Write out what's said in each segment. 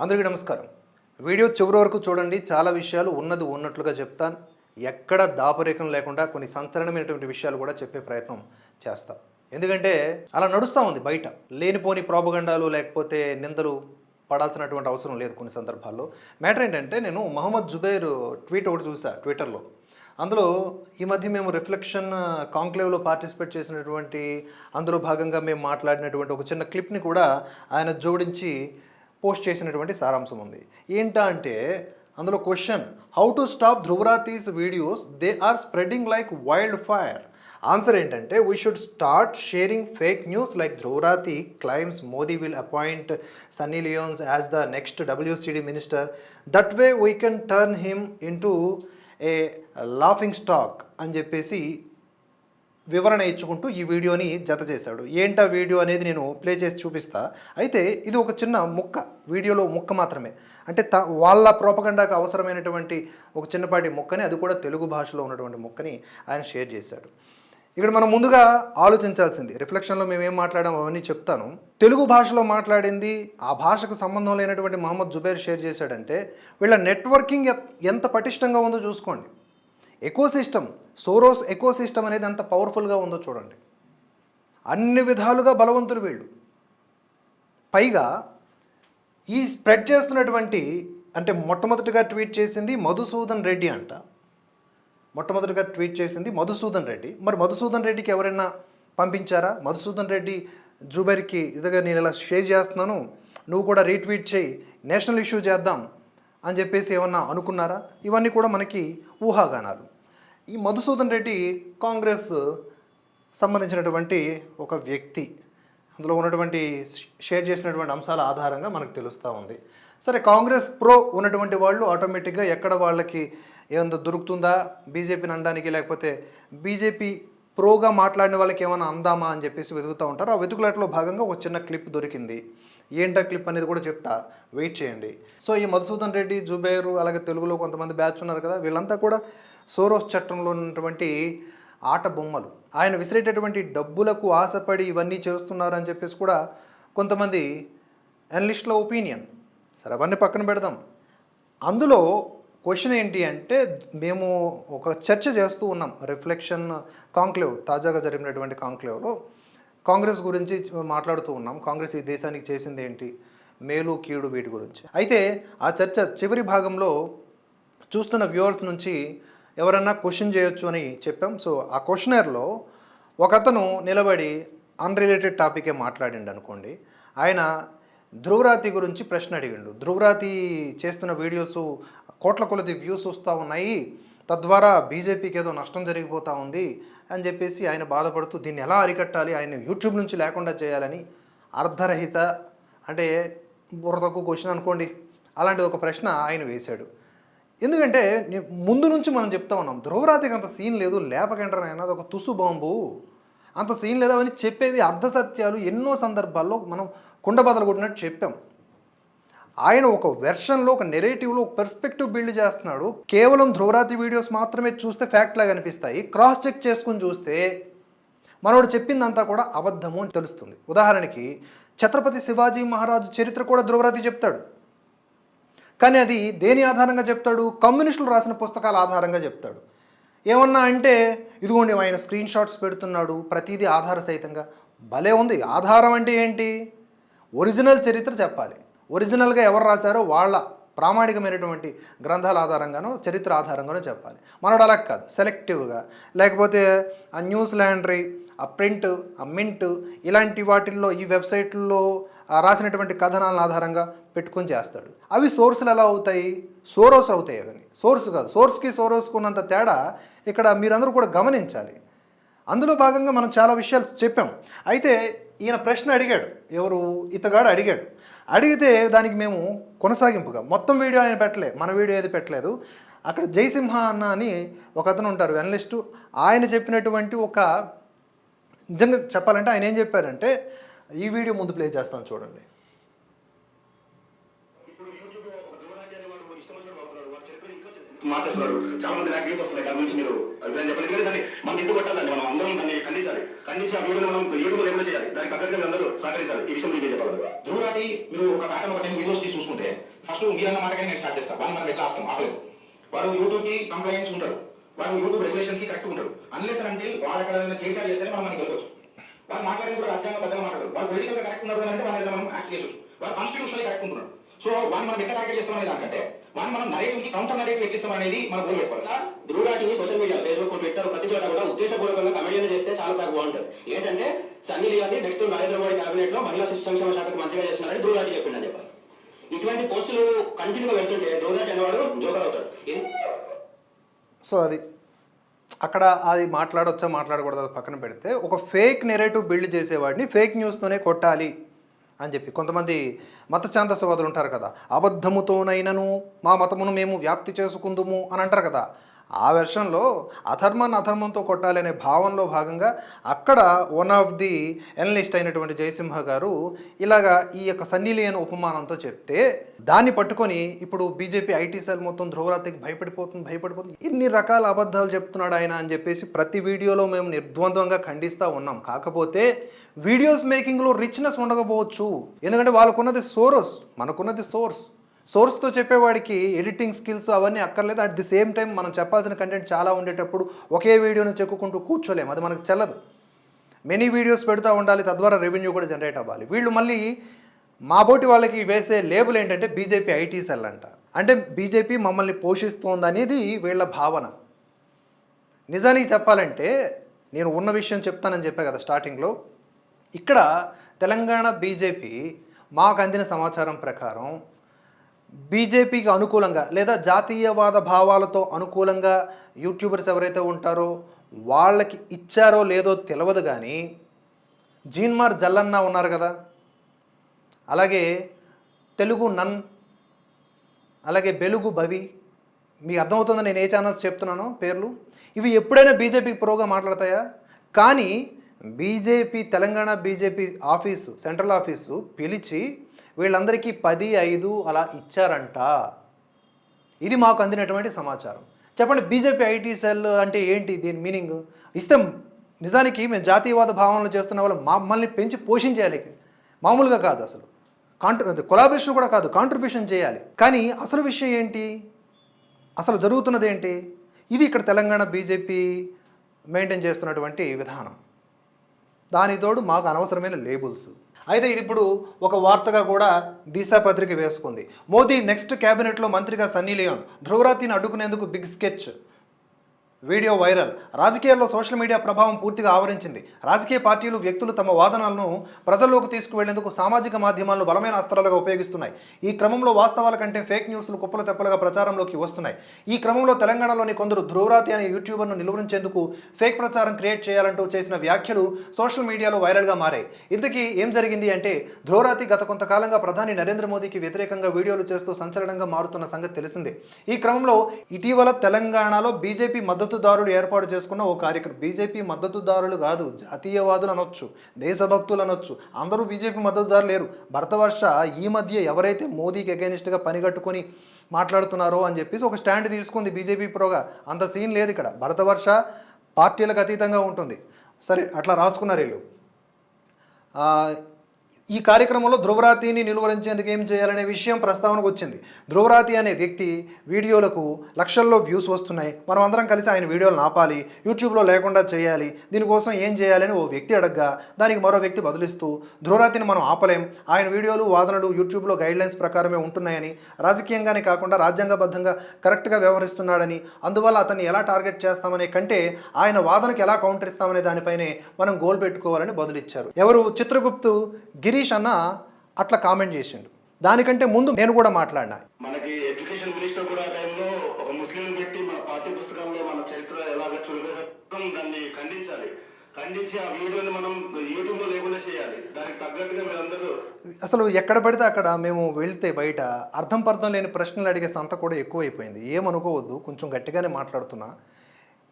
అందరికీ నమస్కారం. వీడియో చివరి వరకు చూడండి. చాలా విషయాలు ఉన్నది ఉన్నట్లుగా చెప్తాను. ఎక్కడ దాపరేఖం లేకుండా కొన్ని సంచలనమైనటువంటి విషయాలు కూడా చెప్పే ప్రయత్నం చేస్తా. ఎందుకంటే అలా నడుస్తూ ఉంది బయట. లేనిపోని ప్రాపగండాలు లేకపోతే నిందలు పడాల్సినటువంటి అవసరం లేదు కొన్ని సందర్భాల్లో. మ్యాటర్ ఏంటంటే నేను మహమ్మద్ జుబైర్ ట్వీట్ ఒకటి చూసా ట్విట్టర్లో. అందులో ఈ మధ్య మేము రిఫ్లెక్షన్ కాంక్లేవ్లో పార్టిసిపేట్ చేసినటువంటి అందులో భాగంగా మేము మాట్లాడినటువంటి ఒక చిన్న క్లిప్ని కూడా ఆయన జోడించి పోస్ట్ చేసినటువంటి సారాంశం ఉంది. ఏంటా అంటే అందులో question how to stop Dhruv Rathee's videos they are spreading like wild fire answer ఏంటంటే we should start sharing fake news like Dhruv Rathee claims Modi will appoint Sunny Leone's as the next WCD minister that way we can turn him in to a laughing stock అని చెప్పేసి వివరణ ఇచ్చుకుంటూ ఈ వీడియోని జత చేశాడు. ఏంటా video అనేది నేను ప్లే చేసి చూపిస్తా. అయితే ఇది ఒక చిన్న ముక్క. వీడియోలో ముక్క మాత్రమే. అంటే త వాళ్ళ ప్రోపగండాకు అవసరమైనటువంటి ఒక చిన్నపాటి ముక్కని అది కూడా తెలుగు భాషలో ఉన్నటువంటి ముక్కని ఆయన షేర్ చేశాడు. ఇక్కడ మనం ముందుగా ఆలోచించాల్సింది రిఫ్లెక్షన్లో మేము ఏం మాట్లాడాము అవన్నీ చెప్తాను. తెలుగు భాషలో మాట్లాడింది ఆ భాషకు సంబంధం లేనటువంటి మహమ్మద్ జుబైర్ షేర్ చేశాడంటే వీళ్ళ నెట్వర్కింగ్ ఎంత పటిష్టంగా ఉందో చూసుకోండి. Eco system Soros eco system అనేది ఎంత పవర్ఫుల్గా ఉందో చూడండి. అన్ని విధాలుగా బలవంతులు వీళ్ళు. పైగా ఈ స్ప్రెడ్ చేస్తున్నటువంటి అంటే మొట్టమొదటిగా ట్వీట్ చేసింది మధుసూదన్ రెడ్డి అంట. మొట్టమొదటిగా ట్వీట్ చేసింది మధుసూదన్ రెడ్డి. మరి మధుసూదన్ రెడ్డికి ఎవరైనా పంపించారా? మధుసూదన్ రెడ్డి జూబైర్కి ఇదిగా నేను ఇలా షేర్ చేస్తున్నాను నువ్వు కూడా రీట్వీట్ చేయి నేషనల్ ఇష్యూ చేద్దాం అని చెప్పేసి ఏమన్నా అనుకున్నారా? ఇవన్నీ కూడా మనకి ఊహాగానాలు. ఈ మధుసూదన్ రెడ్డి కాంగ్రెస్ సంబంధించినటువంటి ఒక వ్యక్తి. అందులో ఉన్నటువంటి షేర్ చేసినటువంటి అంశాల ఆధారంగా మనకు తెలుస్తూ ఉంది. సరే కాంగ్రెస్ ప్రో ఉన్నటువంటి వాళ్ళు ఆటోమేటిక్గా ఎక్కడ వాళ్ళకి ఏమైనా దొరుకుతుందా? బీజేపీని అనడానికి లేకపోతే బీజేపీ ప్రోగా మాట్లాడిన వాళ్ళకి ఏమైనా అందామా అని చెప్పేసి వెతుకుతూ ఉంటారు. ఆ వెతుకులాటలో భాగంగా ఒక చిన్న క్లిప్ దొరికింది. ఏంటా క్లిప్ అనేది కూడా చెప్తా. వెయిట్ చేయండి. సో ఈ మధుసూదన్ రెడ్డి జుబేరు అలాగే తెలుగులో కొంతమంది బ్యాచ్ ఉన్నారు కదా వీళ్ళంతా కూడా సోరోస్ చట్టంలో ఉన్నటువంటి ఆట బొమ్మలు. ఆయన విసిరేటటువంటి డబ్బులకు ఆశపడి ఇవన్నీ చేస్తున్నారు అని చెప్పేసి కూడా కొంతమంది అనలిస్టుల ఒపీనియన్ సరే అవన్నీ పక్కన పెడదాం. అందులో క్వశ్చన్ ఏంటి అంటే మేము ఒక చర్చ చేస్తూ ఉన్నాం. రిఫ్లెక్షన్ కాంక్లేవ్ తాజాగా జరిగినటువంటి కాంక్లేవ్లో కాంగ్రెస్ గురించి మాట్లాడుతూ ఉన్నాం. కాంగ్రెస్ ఈ దేశానికి చేసింది ఏంటి? మేలు కీడు వీటి గురించి. అయితే ఆ చర్చ చివరి భాగంలో చూస్తున్న వ్యూవర్స్ నుంచి ఎవరన్నా క్వశ్చన్ చేయొచ్చు అని చెప్పాం. సో ఆ క్వశ్చనర్లో ఒకతను నిలబడి అన్రిలేటెడ్ టాపికే మాట్లాడిండు అనుకోండి. ఆయన ధ్రువరాతి గురించి ప్రశ్న అడిగిండు. ధ్రువరాతి చేస్తున్న వీడియోస్ కోట్ల కొలది వ్యూస్ వస్తూ ఉన్నాయి. తద్వారా బీజేపీకి ఏదో నష్టం జరిగిపోతూ ఉంది అని చెప్పేసి ఆయన బాధపడుతూ దీన్ని ఎలా అరికట్టాలి? ఆయన యూట్యూబ్ నుంచి లేకుండా చేయాలని అర్ధరహిత అంటే బుర్రతకు క్వశ్చన్ అనుకోండి. అలాంటి ఒక ప్రశ్న ఆయన వేశాడు. ఎందుకంటే ముందు నుంచి మనం చెప్తా ఉన్నాం ధ్రువరాతికి అంత సీన్ లేదు లేపకంటారు ఆయన అది ఒక తుసు బాంబు. అంత సీన్ లేదు అవన్నీ చెప్పేవి అర్ధసత్యాలు ఎన్నో సందర్భాల్లో మనం కుండబదలు కొట్టినట్టు చెప్పాం. ఆయన ఒక వెర్షన్లో ఒక నెరేటివ్లో ఒక పెర్స్పెక్టివ్ బిల్డ్ చేస్తున్నాడు. కేవలం ధ్రువరాతి వీడియోస్ మాత్రమే చూస్తే ఫ్యాక్ట్ లాగా అనిపిస్తాయి. క్రాస్ చెక్ చేసుకుని చూస్తే మనోడు చెప్పిందంతా కూడా అబద్ధము అని తెలుస్తుంది. ఉదాహరణకి ఛత్రపతి శివాజీ మహారాజు చరిత్ర కూడా ధ్రువరాతి చెప్తాడు. కానీ అది దేని ఆధారంగా చెప్తాడు? కమ్యూనిస్టులు రాసిన పుస్తకాల ఆధారంగా చెప్తాడు. ఏమన్నా అంటే ఇదిగోండి ఆయన స్క్రీన్ షాట్స్ పెడుతున్నాడు ప్రతిదీ ఆధార సహితంగా. భలే ఉంది. ఆధారం అంటే ఏంటి? ఒరిజినల్ చరిత్ర చెప్పాలి. ఒరిజినల్గా ఎవరు రాశారో వాళ్ళ ప్రామాణికమైనటువంటి గ్రంథాల ఆధారంగానో చరిత్ర ఆధారంగానో చెప్పాలి. మనోడు అలా కాదు. సెలెక్టివ్గా. లేకపోతే ఆ న్యూస్ ల్యాండ్రీ ఆ ప్రింట్ ఆ మింట్ ఇలాంటి వాటిల్లో ఈ వెబ్సైట్లో రాసినటువంటి కథనాలను ఆధారంగా పెట్టుకొని చేస్తాడు. అవి సోర్సులు ఎలా అవుతాయి? సోరోస్ అవుతాయి అవన్నీ. సోర్స్ కాదు. సోర్స్కి సోరోస్కి ఉన్నంత తేడా ఇక్కడ మీరందరూ కూడా గమనించాలి. అందులో భాగంగా మనం చాలా విషయాలు చెప్పాం. అయితే ఈయన ప్రశ్న అడిగాడు. ఎవరు? ఇతగాడు అడిగాడు. అడిగితే దానికి మేము కొనసాగింపుగా మొత్తం వీడియో ఆయన పెట్టలే మన వీడియో ఏది పెట్టలేదు. అక్కడ జయసింహ అన్న అని ఒక అతను ఉంటారు అనలిస్టు ఆయన చెప్పినటువంటి ఒక నిజంగా చెప్పాలంటే ఆయన ఏం చెప్పారంటే ఈ వీడియో ముందు ప్లే చేస్తాను చూడండి. ఇప్పుడు చాలా మంది నాకు వ్యూస్ వస్తున్నాయి. దాని గురించి మీరు అభిప్రాయం చెప్పలేదు కానీ దాన్ని మనం ఇంటి కొట్టాలండి? మనం అందరం దాన్ని ఖండించాలి. ఖండించి ఆ వీడియోని మనం యూట్యూబ్ లేకుండా చేయాలి? దానికి తగ్గట్టుగా మీరు అందరూ సహకరించాలి. ఈ విషయం మీకు చెప్పాలి. ధ్రువరాటి మీరు ఒక ప్యాటర్న్ ఒక టెన్ వీడియోస్ తీసి చూసుకుంటే ఫస్ట్ మీరన్న మాట నేను స్టార్ట్ చేస్తాను వాళ్ళు మనం ఎట్లా ఆపుతాం? ఆపలేదు యూట్యూబ్కి కంప్లైంట్స్ ఉంటారు. వాడు యూట్యూబ్ రెగ్యులేషన్స్కి కరెక్ట్ ఉంటారు. అన్లెస్ అంటే వాళ్ళు ఎక్కడ చేంజ్ చేస్తే మనం మనకి వెళ్ళవచ్చు వాళ్ళు మాట్లాడేది కూడా రాజ్యాంగ బద్దలు మాట్లాడరు. వాళ్ళు పొలిటికల్గా కరెక్ట్ ఉన్నారు అంటే వాళ్ళ మనం యాక్ట్ చేయొచ్చు వాళ్ళు కాన్స్టిట్యూషనల్ కరెక్ట్ ఉంటున్నారు. సో వాళ్ళు మనం ఎక్కడ టార్గెట్ చేస్తాం అనే దానికంటే వాళ్ళు మనం నరేటివ్కి కౌంటర్ నరేటివ్ ఎక్కిస్తాం అనేది మన గోల్ పెట్టుకోవాలి ధ్రువరాటిని సోషల్ మీడియా ఫేస్బుక్ ట్విట్టర్ ప్రతి చోట కూడా ఉద్దేశపూర్వకంగా కమెడియన్ చేస్తే చాలా బాగా బాగుంటుంది. ఏంటంటే Sunny Leone next Narendra Modi కేబినెట్లో మహిళా శిశు సంక్షేమ శాఖకు మంత్రిగా చేస్తున్నారని ధ్రువరాటి చెప్పిందని చెప్పారు ఇటువంటి పోస్టులు కంటిన్యూగా వెళ్తుంటే ధ్రువరాటి అనేవాడు జోకర్ అవుతాడు. ఏ- సో అది అక్కడ అది మాట్లాడొచ్చా మాట్లాడకూడదు అది పక్కన పెడితే ఒక ఫేక్ నెరేటివ్ బిల్డ్ చేసేవాడిని ఫేక్ న్యూస్తోనే కొట్టాలి అని చెప్పి కొంతమంది మత ఛాందసవాదులు ఉంటారు కదా అబద్ధముతోనైనను మా మతమును మేము వ్యాప్తి చేసుకుందుము అని అంటారు కదా ఆ వెర్షన్లో అధర్మాన్ని అధర్మంతో కొట్టాలి అనే భావనలో భాగంగా అక్కడ వన్ ఆఫ్ ది ఎనలిస్ట్ అయినటువంటి జయసింహ గారు ఇలాగా ఈ యొక్క సన్నీలియన్ ఉపమానంతో చెప్తే దాన్ని పట్టుకొని ఇప్పుడు బీజేపీ ఐటీ సెల్ మొత్తం ధ్రువరాత్రికి భయపడిపోతుంది భయపడిపోతుంది. ఇన్ని రకాల అబద్ధాలు చెప్తున్నాడు ఆయన అని చెప్పేసి ప్రతి వీడియోలో మేము నిర్ద్వంద్వంగా ఖండిస్తూ ఉన్నాం. కాకపోతే వీడియోస్ మేకింగ్లో రిచ్నెస్ ఉండకపోవచ్చు. ఎందుకంటే వాళ్ళకున్నది సోరస్ మనకున్నది సోర్స్ సోర్స్తో చెప్పేవాడికి ఎడిటింగ్ స్కిల్స్ అవన్నీ అక్కర్లేదు. అట్ ది సేమ్ టైం మనం చెప్పాల్సిన కంటెంట్ చాలా ఉండేటప్పుడు ఒకే వీడియోని చెక్కుకుంటూ కూర్చోలేము అది మనకు చెల్లదు. మెనీ వీడియోస్ పెడుతూ ఉండాలి తద్వారా రెవెన్యూ కూడా జనరేట్ అవ్వాలి. వీళ్ళు మళ్ళీ మా బోటి వాళ్ళకి వేసే లేబుల్ ఏంటంటే బీజేపీ ఐటీ సెల్ అంట. అంటే బీజేపీ మమ్మల్ని పోషిస్తోంది అనేది వీళ్ళ భావన. నిజానికి చెప్పాలంటే నేను ఉన్న విషయం చెప్తానని చెప్పా కదా స్టార్టింగ్లో ఇక్కడ తెలంగాణ బీజేపీ మాకు అందిన సమాచారం ప్రకారం బీజేపీకి అనుకూలంగా లేదా జాతీయవాద భావాలతో అనుకూలంగా యూట్యూబర్స్ ఎవరైతే ఉంటారో వాళ్ళకి ఇచ్చారో లేదో తెలియదు కానీ జీన్మార్ జల్లన్న ఉన్నారు కదా. అలాగే తెలుగు నన్ అలాగే బెలుగు భవి మీకు అర్థమవుతుందా నేను ఏ ఛానల్స్ చెప్తున్నానో పేర్లు ఇవి ఎప్పుడైనా బీజేపీకి ప్రోగా మాట్లాడతాయా? కానీ BJP Telangana BJP office central office పిలిచి వీళ్ళందరికీ పది ఐదు అలా ఇచ్చారంట. ఇది మాకు అందినటువంటి సమాచారం. చెప్పండి బీజేపీ ఐటీ సెల్ అంటే ఏంటి దీని మీనింగ్? ఇస్తే నిజానికి మేము జాతీయవాద భావనలు చేస్తున్న వాళ్ళు మమ్మల్ని పెంచి పోషించేయాలి. మామూలుగా కాదు అసలు. కాంట్రి కొలాబరేషన్ కూడా కాదు కాంట్రిబ్యూషన్ చేయాలి. కానీ అసలు విషయం ఏంటి? అసలు జరుగుతున్నది ఏంటి? ఇది ఇక్కడ తెలంగాణ బీజేపీ మెయింటైన్ చేస్తున్నటువంటి విధానం. దాని తోడు మాకు అనవసరమైన లేబుల్స్. అయితే ఇది ఇప్పుడు ఒక వార్తగా కూడా దిశా పత్రిక వేసుకుంది. మోదీ నెక్స్ట్ క్యాబినెట్లో మంత్రిగా సన్నీ లియోన్. ధ్రువరాతిని అడ్డుకునేందుకు బిగ్ స్కెచ్. Video viral. రాజకీయాల్లో సోషల్ మీడియా ప్రభావం పూర్తిగా ఆవరించింది. రాజకీయ పార్టీలు వ్యక్తులు తమ వాదనలను ప్రజల్లోకి తీసుకువెళ్ళేందుకు సామాజిక మాధ్యమాలను బలమైన అస్త్రాలుగా ఉపయోగిస్తున్నాయి. ఈ క్రమంలో వాస్తవాల కంటే ఫేక్ న్యూస్లు కుప్పల తెప్పలుగా ప్రచారంలోకి వస్తున్నాయి. ఈ క్రమంలో తెలంగాణలోని కొందరు ధ్రువరాతి అనే యూట్యూబర్ను నిలువరించేందుకు ఫేక్ ప్రచారం క్రియేట్ చేయాలంటూ చేసిన వ్యాఖ్యలు సోషల్ మీడియాలో వైరల్గా మారాయి. ఇంతకీ ఏం జరిగింది అంటే ధ్రువరాతి గత కొంతకాలంగా ప్రధాని నరేంద్ర మోదీకి వ్యతిరేకంగా వీడియోలు చేస్తూ సంచలనంగా మారుతున్న సంగతి తెలిసిందే. ఈ క్రమంలో ఇటీవల తెలంగాణలో బీజేపీ మద్దతు మద్దతుదారులు ఏర్పాటు చేసుకున్న ఓ కార్యక్రమం. బీజేపీ మద్దతుదారులు కాదు జాతీయవాదులు అనొచ్చు దేశభక్తులు అనొచ్చు అందరూ బీజేపీ మద్దతుదారులు లేరు. భరతవర్ష ఈ మధ్య ఎవరైతే మోదీకి అగేనిస్ట్గా పనిగట్టుకొని మాట్లాడుతున్నారో అని చెప్పేసి ఒక స్టాండ్ తీసుకుంది బీజేపీ ప్రోగా. అంత సీన్ లేదు ఇక్కడ. భరతవర్ష పార్టీలకు అతీతంగా ఉంటుంది. సరే అట్లా రాసుకున్నారు వీళ్ళు. ఈ కార్యక్రమంలో ధ్రువరాతిని నిలువరించేందుకు ఏం చేయాలనే విషయం ప్రస్తావనకు వచ్చింది. ధ్రువరాతి అనే వ్యక్తి వీడియోలకు లక్షల్లో వ్యూస్ వస్తున్నాయి. మనం అందరం కలిసి ఆయన వీడియోలు ఆపాలి యూట్యూబ్లో లేకుండా చేయాలి దీనికోసం ఏం చేయాలని ఓ వ్యక్తి అడగ్గా దానికి మరో వ్యక్తి బదులిస్తూ ధ్రువరాతిని మనం ఆపలేం ఆయన వీడియోలు వాదనలు యూట్యూబ్లో గైడ్లైన్స్ ప్రకారమే ఉంటున్నాయని రాజకీయంగానే కాకుండా రాజ్యాంగబద్ధంగా కరెక్ట్గా వ్యవహరిస్తున్నాడని అందువల్ల అతన్ని ఎలా టార్గెట్ చేస్తామనే కంటే ఆయన వాదనకు ఎలా కౌంటర్ ఇస్తామనే దానిపైనే మనం గోల్ పెట్టుకోవాలని బదులిచ్చారు. ఎవరు? చిత్రగుప్తు గిరీష్ అన్న అట్లా కామెంట్ చేసిండు. దానికంటే ముందు నేను కూడా మాట్లాడినా. మనకి ఎడ్యుకేషన్ మినిస్టర్ కూడా ఆ టైంలో ఒక ముస్లిం పెట్టి మన పాఠ్య పుస్తకంలో మన చరిత్ర ఎలాగ చురుకుగా దాన్ని ఖండించాలి. ఖండించి ఆ వీడియోని మనం యూట్యూబ్లో లేకుండా చేయాలి. దానికి తగ్గట్టుగా మీరందరూ అసలు ఎక్కడ పడితే అక్కడ మేము వెళ్తే బయట అర్థం పర్థం లేని ప్రశ్నలు అడిగే సంత కూడా ఎక్కువైపోయింది. ఏమనుకోవద్దు కొంచెం గట్టిగానే మాట్లాడుతున్నా.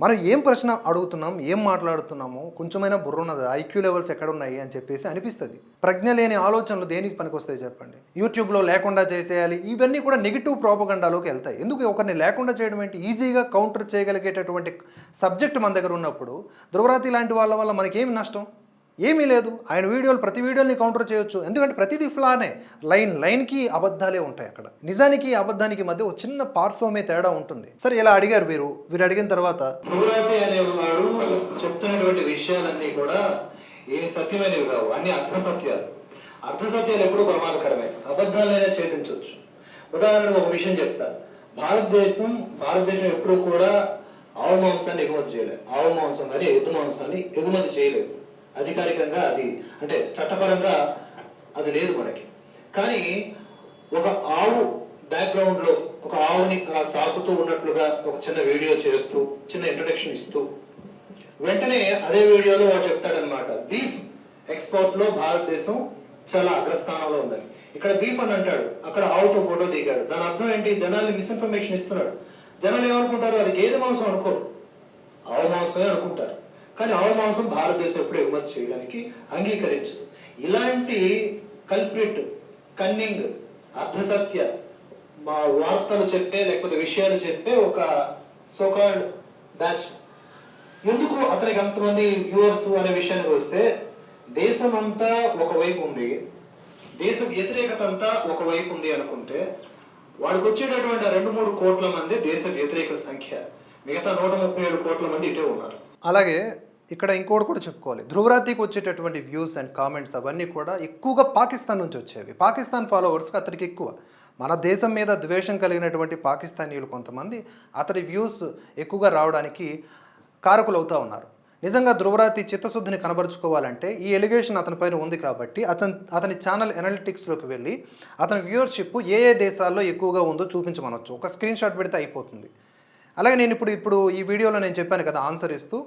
మనం ఏం ప్రశ్న అడుగుతున్నాం ఏం మాట్లాడుతున్నామో కొంచెమైనా బుర్ర ఉన్నది ఐక్యూ లెవెల్స్ ఎక్కడ ఉన్నాయి అని చెప్పేసి అనిపిస్తుంది. ప్రజ్ఞ లేని ఆలోచనలు దేనికి పనికొస్తాయి చెప్పండి? యూట్యూబ్లో లేకుండా చేసేయాలి ఇవన్నీ కూడా నెగిటివ్ ప్రాపగండాలోకి వెళ్తాయి. ఎందుకు ఒకరిని లేకుండా చేయడం ఏంటి? ఈజీగా కౌంటర్ చేయగలిగేటటువంటి సబ్జెక్ట్ మన దగ్గర ఉన్నప్పుడు ధ్రువరాతి లాంటి వాళ్ళ వల్ల మనకేమి నష్టం? ఏమీ లేదు. ఆయన వీడియోలు ప్రతి వీడియోని కౌంటర్ చేయొచ్చు. ఎందుకంటే ప్రతిదీ ఫ్లానే లైన్ లైన్కి అబద్ధాలే ఉంటాయి అక్కడ. నిజానికి అబద్ధానికి మధ్య ఒక చిన్న పార్శ్వమే తేడా ఉంటుంది. సరే ఇలా అడిగారు వీరు. వీరు అడిగిన తర్వాత అనేవాడు చెప్తున్నటువంటి విషయాలన్నీ కూడా ఏమి సత్యమైనవి కావు. అన్ని అర్థసత్యాలు. అర్ధసత్యాలు ఎప్పుడూ ప్రమాదకరమే. అబద్ధాలైనా ఛేదించవచ్చు. ఉదాహరణకు ఒక విషయం చెప్తా. భారతదేశం భారతదేశం ఎప్పుడూ కూడా ఆవు మాంసాన్ని ఎగుమతి చేయలేదు. ఆవు మాంసం కానీ ఎద్దు మాంసాన్ని ఎగుమతి చేయలేదు. అధికారికంగా అది అంటే చట్టపరంగా అది లేదు మనకి. కానీ ఒక ఆవు బ్యాక్గ్రౌండ్లో ఒక ఆవుని అలా సాకుతూ ఉన్నట్లుగా ఒక చిన్న వీడియో చేస్తూ చిన్న ఇంట్రడక్షన్ ఇస్తూ వెంటనే అదే వీడియోలో వాడు చెప్తాడనమాట బీఫ్ ఎక్స్పోర్ట్లో భారతదేశం చాలా అగ్రస్థానంలో ఉందని. ఇక్కడ బీఫ్ అని అంటాడు అక్కడ ఆవుతో ఫోటో దిగాడు. దాని అర్థం ఏంటి? జనాల్ని మిస్ఇన్ఫర్మేషన్ ఇస్తున్నాడు. జనాలు ఏమనుకుంటారు? అది గేదె మాంసం అనుకోరు. ఆవు మాంసమే అనుకుంటారు. కానీ ఆవు మాంసం భారతదేశం ఎప్పుడు ఎగుమతి చేయడానికి అంగీకరించదు. ఇలాంటి కల్ప్రిట్ కన్నింగ్ అర్ధసత్య మా వార్తలు చెప్పే లేకపోతే విషయాలు చెప్పే ఒక సోకాల్డ్ బ్యాచ్ ఎందుకు అతనికి అంతమంది వ్యూవర్స్ అనే విషయానికి వస్తే దేశం అంతా ఒకవైపు ఉంది. దేశ వ్యతిరేకత అంతా ఒకవైపు ఉంది అనుకుంటే వాడికి వచ్చేటటువంటి రెండు మూడు కోట్ల మంది దేశ వ్యతిరేక సంఖ్య. మిగతా నూట ముప్పై ఏడు కోట్ల మంది ఇటే ఉన్నారు. అలాగే ఇక్కడ ఇంకోటి కూడా చెప్పుకోవాలి. ధ్రువరాతికి వచ్చేటటువంటి వ్యూస్ అండ్ కామెంట్స్ అవన్నీ కూడా ఎక్కువగా పాకిస్తాన్ నుంచి వచ్చేవి. పాకిస్తాన్ ఫాలోవర్స్కి అతనికి ఎక్కువ. మన దేశం మీద ద్వేషం కలిగినటువంటి పాకిస్తానీయులు కొంతమంది అతడి వ్యూస్ ఎక్కువగా రావడానికి కారకులు అవుతూ ఉన్నారు. నిజంగా ధ్రువరాతి చిత్తశుద్ధిని కనబరుచుకోవాలంటే ఈ ఎలిగేషన్ అతని పైన ఉంది కాబట్టి అతని అతని ఛానల్ ఎనాలిటిక్స్లోకి వెళ్ళి అతని వ్యూవర్షిప్ ఏ ఏ దేశాల్లో ఎక్కువగా ఉందో చూపించమనొచ్చు. ఒక స్క్రీన్ షాట్ పెడితే అయిపోతుంది. అలాగే నేను ఇప్పుడు ఇప్పుడు ఈ వీడియోలో నేను చెప్పాను కదా ఆన్సర్ ఇస్తూ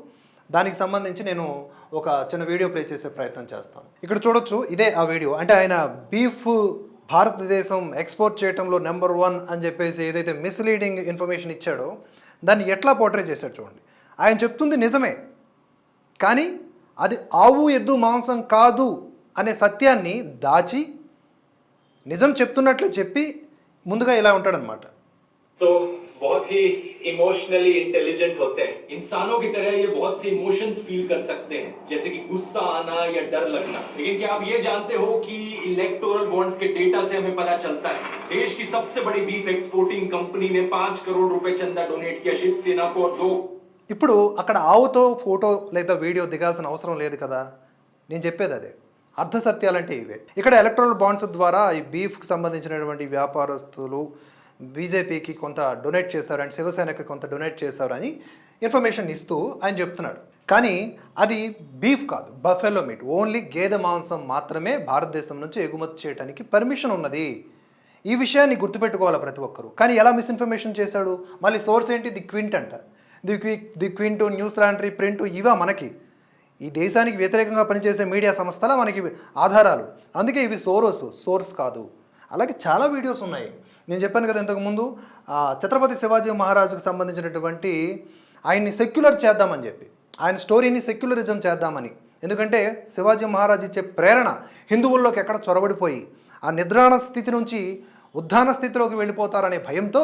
దానికి సంబంధించి నేను ఒక చిన్న వీడియో ప్లే చేసే ప్రయత్నం చేస్తాను. ఇక్కడ చూడొచ్చు ఇదే ఆ వీడియో. అంటే ఆయన బీఫ్ భారతదేశం ఎక్స్పోర్ట్ చేయడంలో నెంబర్ వన్ అని చెప్పేసి ఏదైతే మిస్లీడింగ్ ఇన్ఫర్మేషన్ ఇచ్చాడో దాన్ని ఎట్లా పోర్ట్రే చేశాడు చూడండి. ఆయన చెప్తుంది నిజమే కానీ అది ఆవు ఎద్దు మాంసం కాదు అనే సత్యాన్ని దాచి నిజం చెప్తున్నట్లు చెప్పి ముందుగా ఇలా ఉంటాడనమాట तो बहुत ही इमोशनली इंटेलिजेंट होते हैं इंसानों की तरह ये बहुत से इमोशंस फील कर सकते हैं जैसे कि गुस्सा आना या डर लगना लेकिन क्या आप ये जानते हो कि इलेक्टोरल बॉन्ड्स के डेटा से हमें पता चलता है देश की सबसे बड़ी बीफ एक्सपोर्टिंग कंपनी ने पांच करोड़ रुपए चंदा डोनेट किया शिवसेना को और दो ఇప్పుడు అక్కడ ఆవుతో ఫోటో లేదా వీడియో దిగాల్సిన అవసరం లేదు కదా నేను చెప్పేది అదే అర్ధ సత్యాలంటే ఇవే ఇక్కడ ఎలక్ట్రల్ బాండ్స్ ద్వారా ఈ బీఫ్కి సంబంధించినటువంటి వ్యాపారస్తులు బీజేపీకి కొంత డొనేట్ చేశారు అండ్ శివసేనకి కొంత డొనేట్ చేశారు అని ఇన్ఫర్మేషన్ ఇస్తూ ఆయన చెప్తున్నాడు. కానీ అది బీఫ్ కాదు బఫెలో మీట్. ఓన్లీ గేదె మాంసం మాత్రమే భారతదేశం నుంచి ఎగుమతి చేయడానికి పర్మిషన్ ఉన్నది. ఈ విషయాన్ని గుర్తుపెట్టుకోవాలి ప్రతి ఒక్కరు. కానీ ఎలా మిస్ఇన్ఫర్మేషన్ చేశాడు? మళ్ళీ సోర్స్ ఏంటి? ది క్వింట్ అంట. The quick the Quint news laundry print ఇవా మనకి. ఈ దేశానికి వ్యతిరేకంగా పనిచేసే మీడియా సంస్థల మనకి ఆధారాలు. అందుకే ఇవి సోరోస్ సోర్స్ కాదు. అలాగే చాలా వీడియోస్ ఉన్నాయి. నేను చెప్పాను కదా ఇంతకుముందు ఆ, ఛత్రపతి శివాజీ మహారాజుకు సంబంధించినటువంటి ఆయన్ని సెక్యులర్ చేద్దామని చెప్పి ఆయన స్టోరీని సెక్యులరిజం చేద్దామని. ఎందుకంటే శివాజీ మహారాజ్ ఇచ్చే ప్రేరణ హిందువుల్లోకి ఎక్కడ చొరబడిపోయి ఆ నిద్రాణ స్థితి నుంచి ఉద్ధాన స్థితిలోకి వెళ్ళిపోతారనే భయంతో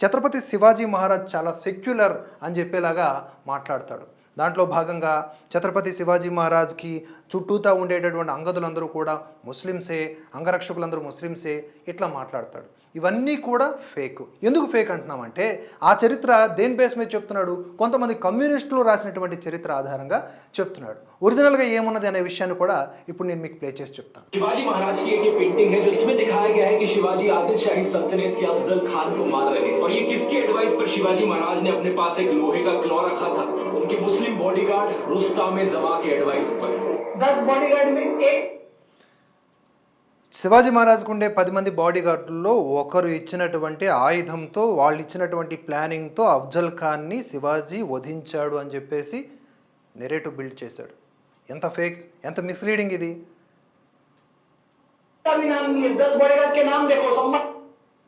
ఛత్రపతి శివాజీ మహారాజ్ చాలా సెక్యులర్ అని చెప్పేలాగా మాట్లాడతాడు. దాంట్లో భాగంగా ఛత్రపతి శివాజీ మహారాజ్కి చుట్టూతా ఉండేటటువంటి అంగదులందరూ కూడా ముస్లిమ్సే అంగరక్షకులందరూ ముస్లిమ్సే ఇట్లా మాట్లాడతాడు ఇవన్నీ కూడా ఫేక్ ఎందుకు ఫేక్ అంటున్నామంటే ఆ చరిత్ర దేని బేస్ మీద చెప్తున్నాడు కొంతమంది కమ్యూనిస్టులు రాసినటువంటి చరిత్ర ఆధారంగా చెప్తున్నాడు ఒరిజినల్గా ఏమున్నది అనే విషయాన్ని కూడా ఇప్పుడు నేను మీకు ప్లే చేసి చెప్తాను शिवाजी महाराज की एक ये पेंटिंग है जो इसमें दिखाया गया है कि शिवाजी आदिल शाही सल्तनत के अफजल खान को मार रहे हैं और ये किसके एडवाइस पर शिवाजी महाराज ने अपने पास एक लोहे का क्लॉ रखा था उनके मुस्लिम बॉडीगार्ड रुस्ताम जमा के एडवाइस पर दस बॉडीगार्ड में एक శివాజీ మహారాజ్కు ఉండే పది మంది బాడీ గార్డుల్లో ఒకరు ఇచ్చినటువంటి ఆయుధంతో వాళ్ళు ఇచ్చినటువంటి ప్లానింగ్తో అఫ్జల్ ఖాన్ని శివాజీ వధించాడు అని చెప్పేసి నెరేటివ్ బిల్డ్ చేశాడు ఎంత ఫేక్ ఎంత మిస్లీడింగ్ ఇది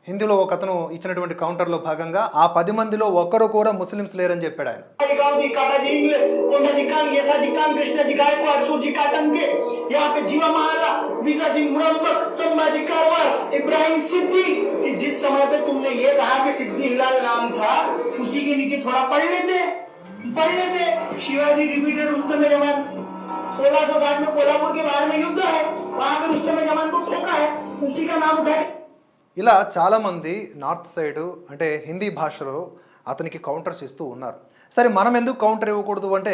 హిందీలో ఒక అతను ఇచ్చినటువంటి కౌంటర్లో భాగంగా ఆ పది మందిలో ఒక్కరు కూడా ముస్లిమ్స్ లేరని చెప్పాడు ఆయన गांव जी काका जी इंग्ले कोंडा जी कान येसा जी कान कृष्ण जी गायकवाड सूरजी काटन के यहाँ पे जीवा महारा विसा जी मुरम्बक संभाजी कारवार इब्राहिम सिद्दीक कि जिस समय पे तुमने ये कहा कि सिद्दी हिलाल नाम था उसी के नीचे थोड़ा पढ़ लेते पढ़ लेते शिवाजी डिफीटेड रुस्तम जमान 1660 में कोल्हापुर के बाहर में युद्ध है वहां पे रुस्तम जमान को ठोका है उसी का नाम उठा के ఇలా చాలామంది నార్త్ సైడ్ అంటే హిందీ భాషలో అతనికి కౌంటర్స్ ఇస్తూ ఉన్నారు. సరే మనం ఎందుకు కౌంటర్ ఇవ్వకూడదు అంటే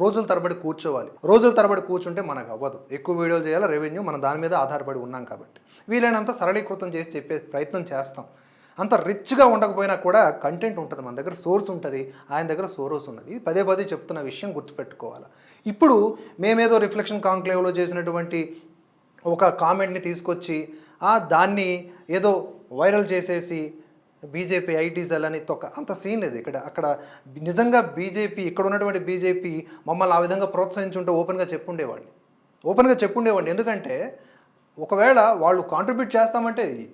రోజుల తరబడి కూర్చోవాలి. రోజుల తరబడి కూర్చుంటే మనకు అవ్వదు. ఎక్కువ వీడియోలు చేయాలి రెవెన్యూ మనం దాని మీద ఆధారపడి ఉన్నాం కాబట్టి. వీలైనంత సరళీకృతం చేసి చెప్పే ప్రయత్నం చేస్తాం. అంత రిచ్గా ఉండకపోయినా కూడా కంటెంట్ ఉంటుంది మన దగ్గర సోర్స్ ఉంటుంది ఆయన దగ్గర సోరోస్ ఉన్నది. పదే పదే చెప్తున్న విషయం గుర్తుపెట్టుకోవాలి. ఇప్పుడు మేమేదో రిఫ్లెక్షన్ కాంక్లేవ్లో చేసినటువంటి ఒక కామెంట్ని తీసుకొచ్చి దాన్ని ఏదో వైరల్ చేసేసి బీజేపీ ఐటీ సెల్ అని తొక్క. అంత సీన్ లేదు ఇక్కడ. అక్కడ నిజంగా బీజేపీ ఇక్కడ ఉన్నటువంటి బీజేపీ మమ్మల్ని ఆ విధంగా ప్రోత్సహించుంటే ఓపెన్గా చెప్పుండేవాడిని. ఓపెన్గా చెప్పుండేవాడిని. ఎందుకంటే ఒకవేళ వాళ్ళు కాంట్రిబ్యూట్ చేస్తామంటే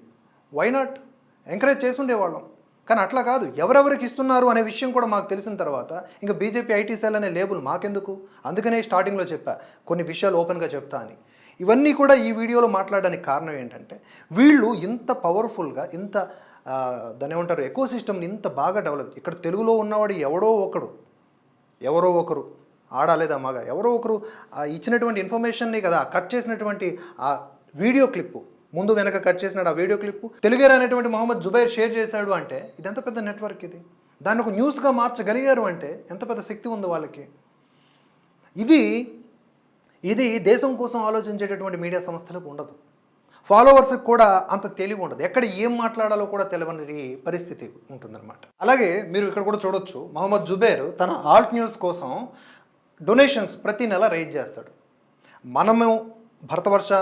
వై నాట్ ఎంకరేజ్ చేసుండేవాళ్ళం. కానీ అట్లా కాదు. ఎవరెవరికి ఇస్తున్నారు అనే విషయం కూడా మాకు తెలిసిన తర్వాత ఇంకా బీజేపీ ఐటీ సెల్ అనే లేబుల్ మాకెందుకు? అందుకనే స్టార్టింగ్లో చెప్పా. కొన్ని విషయాలు ఓపెన్గా చెప్తా అని. ఇవన్నీ కూడా ఈ వీడియోలో మాట్లాడడానికి కారణం ఏంటంటే వీళ్ళు ఇంత పవర్ఫుల్గా ఇంత దాని దాన్ని ఏమంటారు ఎకో సిస్టమ్ని ఇంత బాగా డెవలప్ ఇక్కడ తెలుగులో ఉన్నవాడు ఎవడో ఒకడు ఎవరో ఒకరు ఆడాలేదా మగ ఎవరో ఒకరు ఇచ్చినటువంటి ఇన్ఫర్మేషన్ని కదా కట్ చేసినటువంటి ఆ వీడియో క్లిప్పు ముందు వెనక కట్ చేసినాడు ఆ వీడియో క్లిప్పు తెలుగేరా అనేటువంటి మొహమ్మద్ జుబైర్ షేర్ చేశాడు అంటే ఇది ఎంత పెద్ద నెట్వర్క్ ఇది. దాన్ని ఒక న్యూస్గా మార్చగలిగారు అంటే ఎంత పెద్ద శక్తి ఉంది వాళ్ళకి. ఇది ఇది దేశం కోసం ఆలోచించేటటువంటి మీడియా సంస్థలకు ఉండదు. ఫాలోవర్స్కి కూడా అంత తెలివి ఉండదు. ఎక్కడ ఏం మాట్లాడాలో కూడా తెలియని పరిస్థితి ఉంటుందన్నమాట. అలాగే మీరు ఇక్కడ కూడా చూడొచ్చు మహమ్మద్ జుబేర్ తన ఆల్ట్ న్యూస్ కోసం డొనేషన్స్ ప్రతి నెల రైజ్ చేస్తాడు. మనము భరతవర్ష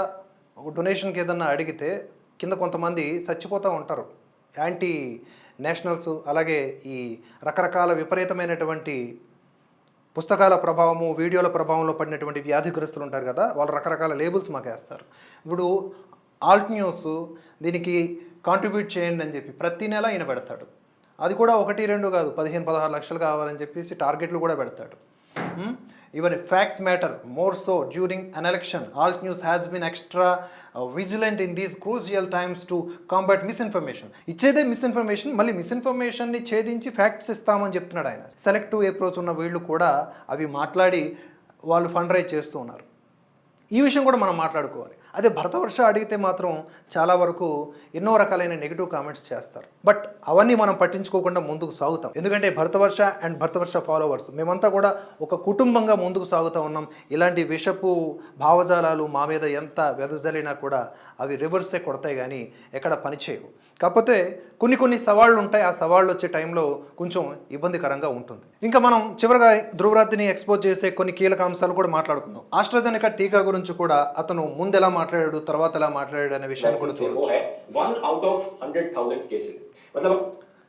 ఒక డొనేషన్కి ఏదన్నా అడిగితే కింద కొంతమంది చచ్చిపోతూ ఉంటారు. యాంటీ నేషనల్స్ అలాగే ఈ రకరకాల విపరీతమైనటువంటి పుస్తకాల ప్రభావము వీడియోల ప్రభావంలో పడినటువంటి వ్యాధిగ్రస్తులు ఉంటారు కదా వాళ్ళు రకరకాల లేబుల్స్ మాకు వేస్తారు. ఇప్పుడు ఆల్ట్ న్యూస్ దీనికి కాంట్రిబ్యూట్ చేయండి అని చెప్పి ప్రతి నెల ఈయన పెడతాడు. అది కూడా ఒకటి రెండు కాదు పదిహేను పదహారు లక్షలు కావాలని చెప్పేసి టార్గెట్లు కూడా పెడతాడు. Even facts matter more so during an election Alt News has been extra vigilant in these crucial times to combat misinformation ఇచ్చేదే misinformation మళ్ళీ మిస్ఇన్ఫర్మేషన్ని ఛేదించి ఫ్యాక్ట్స్ ఇస్తామని చెప్తున్నాడు ఆయన. సెలెక్టివ్ అప్రోచ్ ఉన్న వీళ్ళు కూడా అవి మాట్లాడి వాళ్ళు ఫండ్ రైజ్ చేస్తూ ఉన్నారు. ఈ విషయం కూడా మనం మాట్లాడుకోవాలి. అదే భరతవర్ష అడిగితే మాత్రం చాలా వరకు ఎన్నో రకాలైన నెగిటివ్ కామెంట్స్ చేస్తారు. బట్ అవన్నీ మనం పట్టించుకోకుండా ముందుకు సాగుతాం. ఎందుకంటే భరతవర్ష అండ్ భరతవర్ష ఫాలోవర్స్ మేమంతా కూడా ఒక కుటుంబంగా ముందుకు సాగుతూ ఉన్నాం. ఇలాంటి విషపు భావజాలాలు మా మీద ఎంత వెదజల్లినా కూడా అవి రివర్సే కొడతాయి కానీ ఎక్కడ పనిచేయవు కాకపోతే కొన్ని కొన్ని సవాళ్ళు ఉంటాయి. ఆ సవాళ్ళు వచ్చే టైంలో కొంచెం ఇబ్బందికరంగా ఉంటుంది. ఇంకా మనం చివరిగా ధ్రువరాత్రిని ఎక్స్పోజ్ చేసే కొన్ని కీలక అంశాలు కూడా మాట్లాడుకుందాం. ఆస్ట్రాజెనికా టీకా గురించి కూడా అతను ముందెలా మాట్లాడాడు తర్వాత ఎలా మాట్లాడాడు అనే విషయాన్ని కూడా చూడొచ్చు.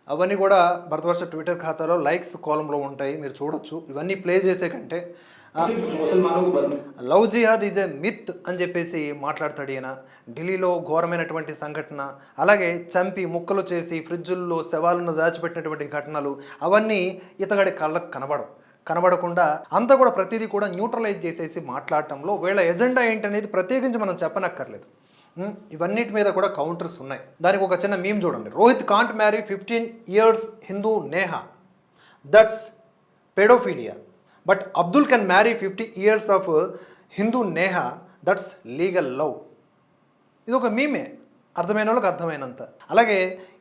అవన్నీ కూడా భరతవర్ష ట్విట్టర్ ఖాతాలో లైక్స్ కాలంలో ఉంటాయి మీరు చూడొచ్చు. ఇవన్నీ ప్లే చేసే కంటే love jihad is a myth అని చెప్పేసి మాట్లాడతాడు ఈయన. ఢిల్లీలో ఘోరమైనటువంటి సంఘటన అలాగే చంపి ముక్కలు చేసి ఫ్రిడ్జుల్లో శవాలను దాచిపెట్టినటువంటి ఘటనలు అవన్నీ ఇతగాడి కళ్ళకు కనబడవు. కనబడకుండా అంతా కూడా ప్రతిదీ కూడా న్యూట్రలైజ్ చేసేసి మాట్లాడటంలో వీళ్ళ ఎజెండా ఏంటనేది ప్రత్యేకించి మనం చెప్పనక్కర్లేదు. ఇవన్నిటి మీద కూడా కౌంటర్స్ ఉన్నాయి. దానికి ఒక చిన్న మీమ్ చూడండి. Rohit can't marry fifteen years Hindu Neha that's pedophilia but Abdul can marry fifty years of Hindu Neha that's legal love ఇది ఒక మీమే. అర్థమైన వాళ్ళకి అర్థమైనంత. అలాగే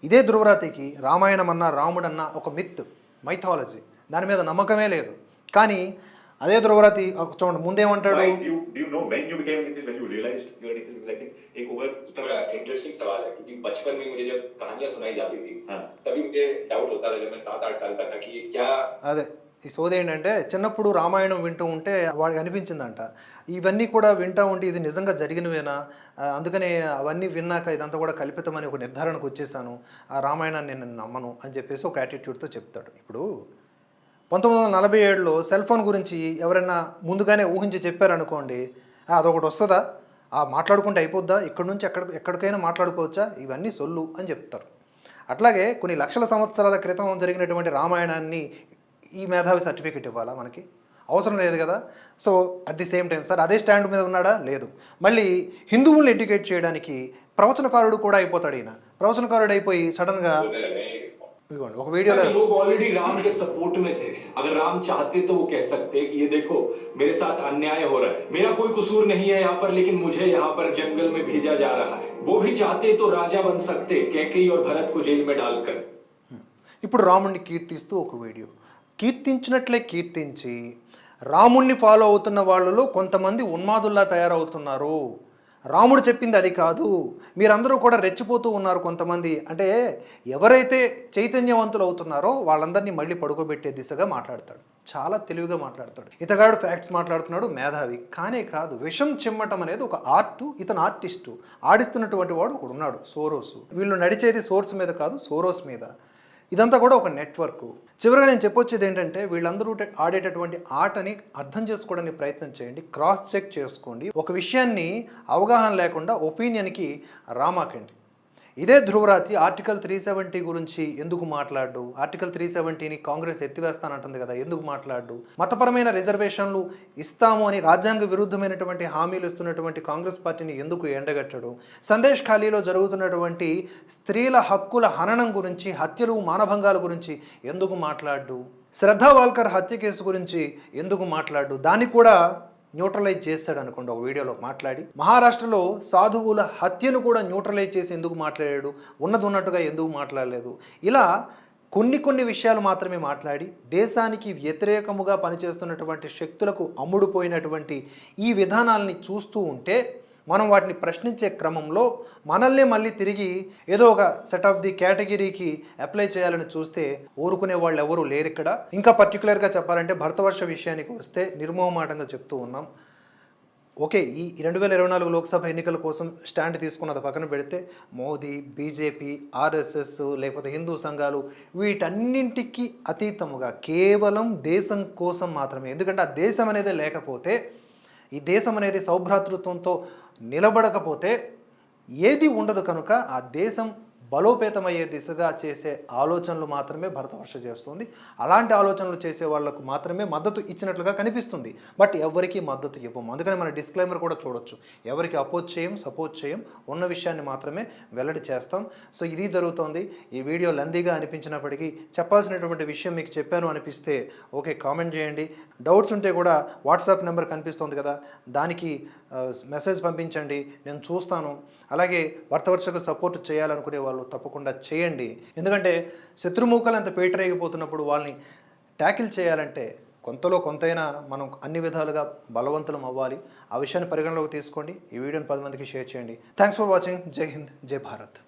ఇదే ధృవరాతికి రామాయణం అన్న రాముడన్న ఒక మిత్ మైథాలజీ దాని మీద నమ్మకమే లేదు. కానీ అదే ధ్రువరాతి చూడండి ముందేమంటాడు? అదే ఈ సోది ఏంటంటే చిన్నప్పుడు రామాయణం వింటూ ఉంటే వాడికి అనిపించిందంట. ఇవన్నీ కూడా వింటూ ఉంటే ఇది నిజంగా జరిగినవేనా? అందుకనే అవన్నీ విన్నాక ఇదంతా కూడా కల్పితమని ఒక నిర్ధారణకు వచ్చేసాను. ఆ రామాయణాన్ని నేను నమ్మను అని చెప్పేసి ఒక యాటిట్యూడ్తో చెప్తాడు. ఇప్పుడు పంతొమ్మిది వందల నలభై ఏడులో సెల్ ఫోన్ గురించి ఎవరైనా ముందుగానే ఊహించి చెప్పారనుకోండి అదొకటి వస్తుందా? ఆ మాట్లాడుకుంటే అయిపోద్దా? ఇక్కడ నుంచి ఎక్కడ ఎక్కడికైనా మాట్లాడుకోవచ్చా? ఇవన్నీ సొల్లు అని చెప్తారు. అట్లాగే కొన్ని లక్షల సంవత్సరాల క్రితం జరిగినటువంటి రామాయణాన్ని ఈ మేధావి సర్టిఫికెట్ ఇవ్వాలా మనకి? అవసరం లేదు కదా? So at the same time sir అదే స్టాండ్ మీద ఉన్నాడా? లేదు. మళ్ళీ హిందువుల్ని ఎడ్యుకేట్ చేయడానికి ప్రవచనకారుడు కూడా అయిపోతాడు ఈయన. ప్రవచనకారుడు అయిపోయి సడన్గా बोलने लगे हैं ఇదిగోండి ఒక వీడియోలో लोग ऑलरेडी राम के सपोर्ट में थे अगर राम चाहते तो वो कह सकते कि ये देखो मेरे साथ अन्याय हो रहा है मेरा कोई कसूर नहीं है यहाँ पर लेकिन मुझे यहाँ पर जंगल में भेजा जा रहा है वो भी चाहते तो राजा बन सकते कैकई और भरत को जेल में डालकर ఇప్పుడు రాముణ్ణి కీర్తిస్తూ ఒక వీడియో కీర్తించినట్లే కీర్తించి రాముణ్ణి ఫాలో అవుతున్న వాళ్ళలో కొంతమంది ఉన్మాదుల్లా తయారవుతున్నారు రాముడు చెప్పింది అది కాదు. మీరందరూ కూడా రెచ్చిపోతూ ఉన్నారు కొంతమంది. అంటే ఎవరైతే చైతన్యవంతులు అవుతున్నారో వాళ్ళందరినీ మళ్ళీ పడుకోబెట్టే దిశగా మాట్లాడతాడు. చాలా తెలివిగా మాట్లాడతాడు. ఇతగాడు ఫ్యాక్ట్స్ మాట్లాడుతున్నాడు మేధావి. కానే కాదు విషం చిమ్మటం అనేది ఒక ఆర్ట్ ఇతను ఆర్టిస్టు. ఆడిస్తున్నటువంటి వాడు ఒకడు ఉన్నాడు సోరోస్. వీళ్ళు నడిచేది సోర్స్ మీద కాదు సోరోస్ మీద. ఇదంతా కూడా ఒక నెట్వర్క్ చివరిగా నేను చెప్పొచ్చేది ఏంటంటే వీళ్ళందరూ ఆడేటటువంటి ఆటని అర్థం చేసుకోవడానికి ప్రయత్నం చేయండి క్రాస్ చెక్ చేసుకోండి. ఒక విషయాన్ని అవగాహన లేకుండా ఒపీనియన్కి రామాకండి. ఇదే ధ్రువరాత్రి ఆర్టికల్ త్రీ సెవెంటీ గురించి ఎందుకు మాట్లాడు? ఆర్టికల్ త్రీ సెవెంటీని కాంగ్రెస్ ఎత్తివేస్తానంటుంది కదా ఎందుకు మాట్లాడు? మతపరమైన రిజర్వేషన్లు ఇస్తాము అని రాజ్యాంగ విరుద్ధమైనటువంటి హామీలు ఇస్తున్నటువంటి కాంగ్రెస్ పార్టీని ఎందుకు ఎండగట్టడు? సందేశ్ ఖాళీలో జరుగుతున్నటువంటి స్త్రీల హక్కుల హననం గురించి హత్యలు మానభంగాల గురించి ఎందుకు మాట్లాడు? శ్రద్ధా వాల్కర్ హత్య కేసు గురించి ఎందుకు మాట్లాడు? దాన్ని కూడా న్యూట్రలైజ్ చేస్తాడు అనుకోండి ఒక వీడియోలో మాట్లాడి. మహారాష్ట్రలో సాధువుల హత్యను కూడా న్యూట్రలైజ్ చేసి ఎందుకు మాట్లాడాడు? ఉన్నది ఉన్నట్టుగా ఎందుకు మాట్లాడలేదు? ఇలా కొన్ని కొన్ని విషయాలు మాత్రమే మాట్లాడి దేశానికి వ్యతిరేకముగా పనిచేస్తున్నటువంటి శక్తులకు అమ్ముడుపోయినటువంటి ఈ విధానాలని చూస్తూ ఉంటే మనం వాటిని ప్రశ్నించే క్రమంలో మనల్నే మళ్ళీ తిరిగి ఏదో ఒక సెట్ ఆఫ్ ది కేటగిరీకి అప్లై చేయాలని చూస్తే ఊరుకునే వాళ్ళు ఎవరు లేరు ఇక్కడ. ఇంకా పర్టికులర్గా చెప్పాలంటే భరతవర్ష విషయానికి వస్తే నిర్మోహమాటంగా చెప్తూ ఉన్నాం. ఓకే ఈ రెండు వేల ఇరవై నాలుగు లోక్సభ ఎన్నికల కోసం స్టాండ్ తీసుకున్నది పక్కన పెడితే మోదీ బీజేపీ ఆర్ఎస్ఎస్ లేకపోతే హిందూ సంఘాలు వీటన్నింటికి అతీతముగా కేవలం దేశం కోసం మాత్రమే. ఎందుకంటే ఆ దేశం అనేది లేకపోతే ఈ దేశం అనేది సౌభ్రాతృత్వంతో నిలబడకపోతే ఏది ఉండదు కనుక ఆ దేశం బలోపేతమయ్యే దిశగా చేసే ఆలోచనలు మాత్రమే భరతవర్ష చేస్తుంది. అలాంటి ఆలోచనలు చేసే వాళ్ళకు మాత్రమే మద్దతు ఇచ్చినట్లుగా కనిపిస్తుంది. బట్ ఎవరికి మద్దతు ఇవ్వము. అందుకని మన డిస్క్లైమర్ కూడా చూడొచ్చు. ఎవరికి అపోజ్ చేయం సపోర్ట్ చేయం ఉన్న విషయాన్ని మాత్రమే వెల్లడి చేస్తాం. సో ఇది జరుగుతోంది. ఈ వీడియో లందీగా అనిపించినప్పటికీ చెప్పాల్సినటువంటి విషయం మీకు చెప్పాను అనిపిస్తే ఓకే కామెంట్ చేయండి. డౌట్స్ ఉంటే కూడా వాట్సాప్ నెంబర్ కనిపిస్తుంది కదా దానికి మెసేజ్ పంపించండి. నేను చూస్తాను. అలాగే భర్తవర్షకు సపోర్ట్ చేయాలనుకునే వాళ్ళు తప్పకుండా చేయండి. ఎందుకంటే శత్రుమూకలు అంత పేటరేగిపోతున్నప్పుడు వాళ్ళని ట్యాకిల్ చేయాలంటే కొంతలో కొంతైనా మనం అన్ని విధాలుగా బలవంతులం అవ్వాలి. ఆ విషయాన్ని పరిగణలోకి తీసుకోండి. ఈ వీడియోని పది మందికి షేర్ చేయండి. థ్యాంక్స్ ఫర్ వాచింగ్ జై హింద్ జై భారత్.